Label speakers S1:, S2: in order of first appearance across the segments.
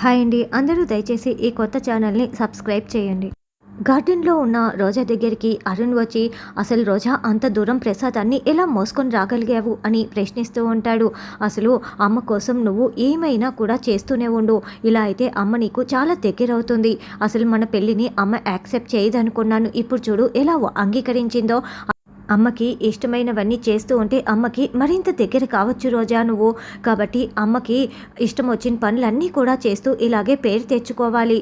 S1: Hi అండి. అందరూ దయచేసి ఈ కొత్త ఛానల్ని సబ్స్క్రైబ్ చేయండి. గార్డెన్లో ఉన్న రోజా దగ్గరికి అరుణ్ వచ్చి అసలు రోజా అంత దూరం ప్రసాదాన్ని ఎలా మోసుకొని రాగలిగావు? అని ప్రశ్నిస్తూ ఉంటాడు. అసలు అమ్మ కోసం నువ్వు ఏమైనా కూడా చేస్తూనే ఉండు. ఇలా అయితే అమ్మ నీకు చాలా దగ్గర అవుతుంది. అసలు మన పెళ్ళిని అమ్మ యాక్సెప్ట్ చేయదనుకున్నాను. ఇప్పుడు చూడు ఎలా అంగీకరించిందో. అమ్మకి ఇష్టమైనవన్నీ చేస్తూ ఉంటే అమ్మకి మరింత దగ్గర కావచ్చు రోజా నువ్వు. కాబట్టి అమ్మకి ఇష్టం వచ్చిన పనులన్నీ కూడా చేస్తూ ఇలాగే పేరు తెచ్చుకోవాలి.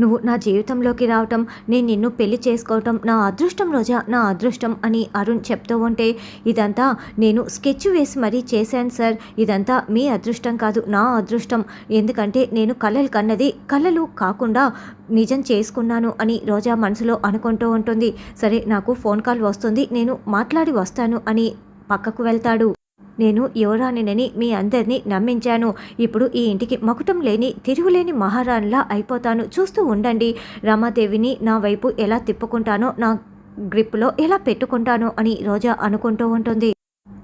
S1: నువ్వు నా జీవితంలోకి రావటం నేను నిన్ను పెళ్ళి చేసుకోవటం నా అదృష్టం రోజా నా అదృష్టం అని అరుణ్ చెప్తూ ఉంటే ఇదంతా నేను స్కెచ్ వేసి మరీ చేశాను సార్. ఇదంతా మీ అదృష్టం కాదు నా అదృష్టం. ఎందుకంటే నేను కళలు కన్నది కళలు కాకుండా నిజం చేసుకున్నాను అని రోజా మనసులో అనుకుంటూ ఉంటుంది. సరే నాకు ఫోన్ కాల్ వస్తుంది నేను మాట్లాడి వస్తాను అని పక్కకు వెళ్తాడు. నేను యువరాణినని మీ అందరినీ నమ్మించాను. ఇప్పుడు ఈ ఇంటికి మకుటం లేని తిరుగులేని మహారాణిలా అయిపోతాను. చూస్తూ ఉండండి. రమాదేవిని నా వైపు ఎలా తిప్పుకుంటానో నా గ్రిప్లో ఎలా పెట్టుకుంటానో అని రోజా అనుకుంటూ ఉంటుంది.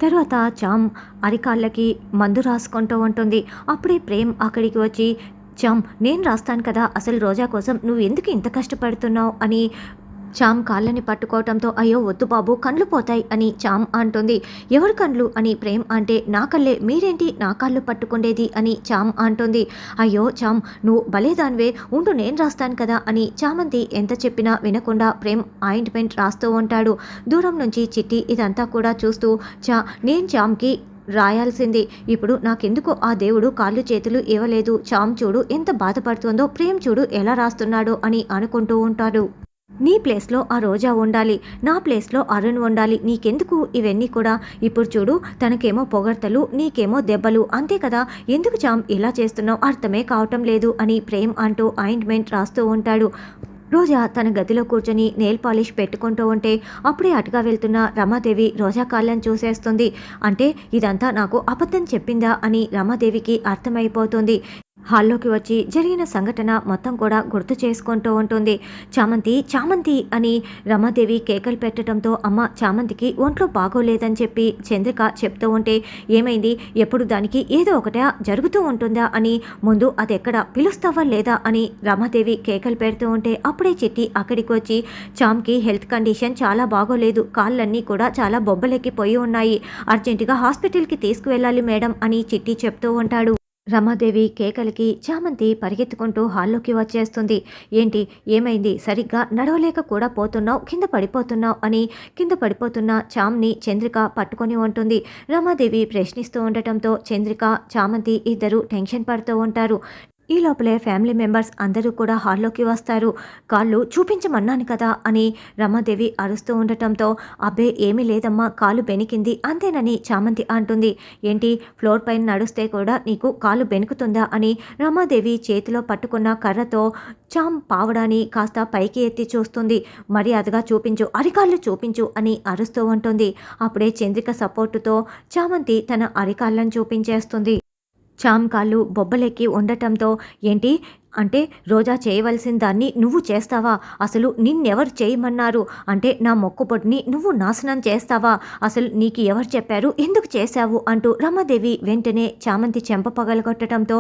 S1: తర్వాత చామ్ అరికాళ్ళకి మందు రాసుకుంటూ ఉంటుంది. అప్పుడే ప్రేమ్ అక్కడికి వచ్చి చామ్ నేను రాస్తాను కదా. అసలు రోజా కోసం నువ్వు ఎందుకు ఇంత కష్టపడుతున్నావు? అని చామ్ కాళ్ళని పట్టుకోవటంతో అయ్యో వద్దు బాబు కండ్లు పోతాయి అని చామ్ అంటుంది. ఎవరి కండ్లు అని ప్రేమ్ అంటే నా కళ్ళే మీరేంటి నా కాళ్ళు పట్టుకుండేది అని చామ్ అంటుంది. అయ్యో చామ్ నువ్వు బలేదానివే ఉండు నేను రాస్తాను కదా అని చామంతి ఎంత చెప్పినా వినకుండా ప్రేమ్ ఆయింట్మెంట్ రాస్తూ ఉంటాడు. దూరం నుంచి చిట్టి ఇదంతా కూడా చూస్తూ చా నేను చామ్కి రాయాల్సింది. ఇప్పుడు నాకెందుకు ఆ దేవుడు కాళ్ళు చేతులు ఇవ్వలేదు. చామ్ చూడు ఎంత బాధపడుతుందో ప్రేమ్ చూడు ఎలా రాస్తున్నాడో అని అనుకుంటూ ఉంటాడు. నీ ప్లేస్లో ఆ రోజా ఉండాలి నా ప్లేస్లో అరుణ్ ఉండాలి నీకెందుకు ఇవన్నీ కూడా? ఇప్పుడు చూడు తనకేమో పొగడ్తలు నీకేమో దెబ్బలు. అంతే కదా? ఎందుకు జామ్ ఇలా చేస్తున్నావు? అర్థమే కావటం లేదు అని ప్రేమ్ అంటూ ఆయింట్మెంట్ రాస్తూ ఉంటాడు. రోజా తన గదిలో కూర్చొని నెయిల్ పాలిష్ పెట్టుకుంటూ ఉంటే అప్పుడే అటుగా వెళ్తున్న రమాదేవి రోజా కాళ్ళని చూసేస్తుంది. అంటే ఇదంతా నాకు అబద్ధం చెప్పిందా అని రమాదేవికి అర్థమైపోతుంది. హాల్లోకి వచ్చి జరిగిన సంఘటన మొత్తం కూడా గుర్తు చేసుకుంటూ ఉంటుంది. చామంతి చామంతి అని రమాదేవి కేకలు పెట్టడంతో అమ్మ చామంతికి ఒంట్లో బాగోలేదని చెప్పి చంద్రిక చెప్తూ ఉంటే ఏమైంది? ఎప్పుడు దానికి ఏదో ఒకట జరుగుతూ ఉంటుందా అని ముందు అది ఎక్కడ పిలుస్తావా లేదా అని రమాదేవి కేకలు పెడుతూ ఉంటే అప్పుడే చిట్టి అక్కడికి వచ్చి చామ్కి హెల్త్ కండిషన్ చాలా బాగోలేదు కాళ్ళన్నీ కూడా చాలా బొబ్బలెక్కిపోయి ఉన్నాయి అర్జెంటుగా హాస్పిటల్కి తీసుకువెళ్ళాలి మేడం అని చిట్టి చెప్తూ ఉంటాడు. రమాదేవి కేకలకి చామంతి పరిగెత్తుకుంటూ హాల్లోకి వచ్చేస్తుంది. ఏంటి? ఏమైంది? సరిగ్గా నడవలేక కూడా పోతున్నావు? కింద పడిపోతున్నావు? అని కింద పడిపోతున్న చామ్ని చంద్రిక పట్టుకొని ఉంటుంది. రమాదేవి ప్రశ్నిస్తూ ఉండటంతో చంద్రిక చామంతి ఇద్దరు టెన్షన్ పడుతూ ఉంటారు. ఈ లోపలే ఫ్యామిలీ మెంబర్స్ అందరూ కూడా హాల్లోకి వస్తారు. కాళ్ళు చూపించమన్నాను కదా అని రమాదేవి అరుస్తూ ఉండటంతో అబ్బే ఏమీ లేదమ్మా కాలు బెనికింది అంతేనని చామంతి అంటుంది. ఏంటి ఫ్లోర్ పైన నడుస్తే కూడా నీకు కాలు బెనుకుతుందా అని రమాదేవి చేతిలో పట్టుకున్న కర్రతో చాం పావడాన్ని కాస్త పైకి ఎత్తి చూస్తుంది. మర్యాదగా చూపించు అరికాళ్ళు చూపించు అని అరుస్తూ ఉంటుంది. అప్పుడే చంద్రిక సపోర్టుతో చామంతి తన అరికాళ్ళను చూపించేస్తుంది. చామ్ కాళ్ళు బొబ్బలెక్కి ఉండటంతో ఏంటి? అంటే రోజా చేయవలసిన దాన్ని నువ్వు చేస్తావా? అసలు నిన్నెవరు చేయమన్నారు? అంటే నా మొక్కుబొడిని నువ్వు నాశనం చేస్తావా? అసలు నీకు ఎవరు చెప్పారు? ఎందుకు చేశావు? అంటూ రమాదేవి వెంటనే చామంతి చెంప పగలగొట్టడంతో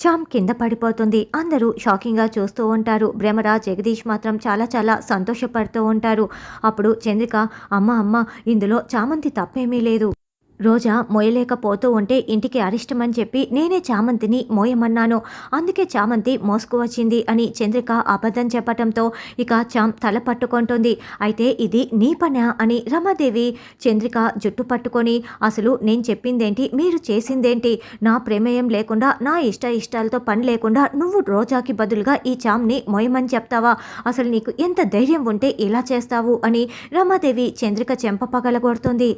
S1: చామ్ కింద పడిపోతుంది. అందరూ షాకింగ్గా చూస్తూ ఉంటారు. భ్రమరా జగదీష్ మాత్రం చాలా చాలా సంతోషపడుతూ ఉంటారు. అప్పుడు చంద్రిక అమ్మ అమ్మ ఇందులో చామంతి తప్పేమీ లేదు. రోజా మోయలేకపోతూ ఉంటే ఇంటికి అరిష్టమని చెప్పి నేనే చామంతిని మోయమన్నాను. అందుకే చామంతి మోసుకు వచ్చింది అని చంద్రిక అబద్ధం చెప్పటంతో ఇక చామ్ తల పట్టుకుంటుంది. అయితే ఇది నీ పనా అని రమాదేవి చంద్రిక జుట్టు పట్టుకొని అసలు నేను చెప్పిందేంటి? మీరు చేసిందేంటి? నా ప్రమేయం లేకుండా నా ఇష్ట ఇష్టాలతో పని లేకుండా నువ్వు రోజాకి బదులుగా ఈ చామ్ని మోయమని చెప్తావా? అసలు నీకు ఎంత ధైర్యం ఉంటే ఇలా చేస్తావు? అని రమాదేవి చంద్రిక చెంప పగలగొడుతుంది.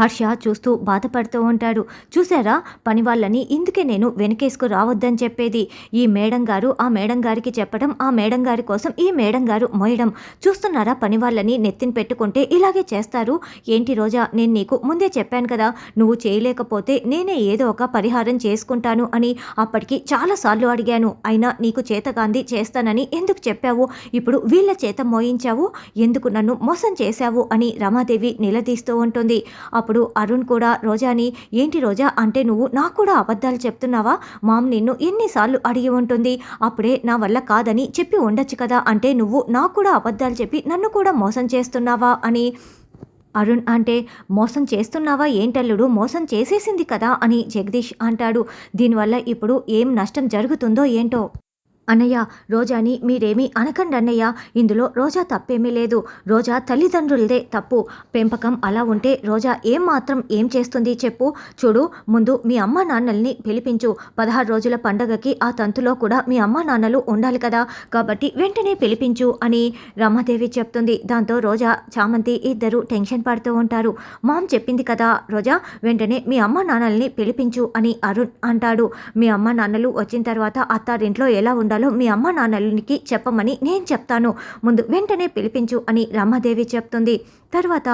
S1: హర్ష చూస్తూ బాధపడుతూ ఉంటాడు. చూసారా పని వాళ్ళని ఇందుకే నేను వెనకేసుకు రావద్దని చెప్పేది. ఈ మేడం గారు ఆ మేడం గారికి చెప్పడం ఆ మేడం గారి కోసం ఈ మేడం గారు మోయడం. చూస్తున్నారా? పని వాళ్ళని నెత్తిన పెట్టుకుంటే ఇలాగే చేస్తారు. ఏంటి రోజా? నేను నీకు ముందే చెప్పాను కదా. నువ్వు చేయలేకపోతే నేనే ఏదో ఒక పరిహారం చేసుకుంటాను అని అప్పటికి చాలాసార్లు అడిగాను. అయినా నీకు చేతగాంది చేస్తానని ఎందుకు చెప్పావు? ఇప్పుడు వీళ్ళ చేత మోయించావు? ఎందుకు నన్ను మోసం చేశావు? అని రమాదేవి నిలదీస్తూ ఉంటుంది. అప్పుడు అప్పుడు అరుణ్ కూడా రోజాని ఏంటి రోజా? అంటే నువ్వు నాకు కూడా అబద్ధాలు చెప్తున్నావా? మామ్ నిన్ను ఎన్నిసార్లు అడిగి ఉంటుంది. అప్పుడే నా వల్ల కాదని చెప్పి ఉండొచ్చు కదా? అంటే నువ్వు నాకు కూడా అబద్ధాలు చెప్పి నన్ను కూడా మోసం చేస్తున్నావా? అని అరుణ్ అంటే మోసం చేస్తున్నావా ఏంటల్లుడు? మోసం చేసేసింది కదా? అని జగదీష్ అంటాడు. దీనివల్ల ఇప్పుడు ఏం నష్టం జరుగుతుందో ఏంటో అన్నయ్య రోజాని మీరేమీ అనకండి అన్నయ్య. ఇందులో రోజా తప్పేమీ లేదు. రోజా తల్లిదండ్రులదే తప్పు. పెంపకం అలా ఉంటే రోజా ఏం మాత్రం ఏం చేస్తుంది చెప్పు. చూడు ముందు మీ అమ్మ నాన్నల్ని పిలిపించు. పదహారు రోజుల పండగకి ఆ తంతులో కూడా మీ అమ్మ నాన్నలు ఉండాలి కదా. కాబట్టి వెంటనే పిలిపించు అని రమాదేవి చెప్తుంది. దాంతో రోజా చామంతి ఇద్దరు టెన్షన్ పడుతూ ఉంటారు. మామ్ చెప్పింది కదా రోజా వెంటనే మీ అమ్మ నాన్నల్ని పిలిపించు అని అరుణ్ అంటాడు. మీ అమ్మ నాన్నలు వచ్చిన తర్వాత అత్తారింట్లో ఎలా ఉండాలి మీ అమ్మ నాన్నలకి చెప్పమని నేను చెప్తాను. ముందు వెంటనే పిలిపించు అని రమాదేవి చెప్తుంది. తర్వాత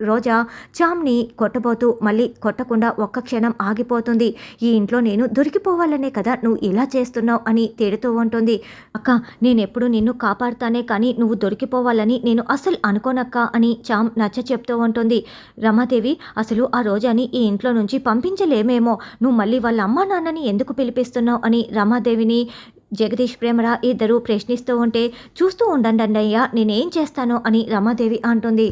S1: రోజా చామ్ని కొట్టబోతూ మళ్ళీ కొట్టకుండా ఒక్క క్షణం ఆగిపోతుంది. ఈ ఇంట్లో నేను దొరికిపోవాలనే కదా నువ్వు ఇలా చేస్తున్నావు అని తిడుతూ ఉంటుంది. అక్క నేను ఎప్పుడు నిన్ను కాపాడుతానే కానీ నువ్వు దొరికిపోవాలని నేను అసలు అనుకోనక్క అని చామ్ నచ్చ చెప్తూ ఉంటుంది. రమాదేవి అసలు ఆ రోజాని ఈ ఇంట్లో నుంచి పంపించలేమేమో. నువ్వు మళ్ళీ వాళ్ళ అమ్మా నాన్నని ఎందుకు పిలిపిస్తున్నావు అని రమాదేవిని జగదీష్ ప్రేమరా ఇద్దరు ప్రశ్నిస్తూ ఉంటే చూస్తూ ఉండండి అన్నయ్య నేనేం చేస్తాను అని రమాదేవి అంటుంది.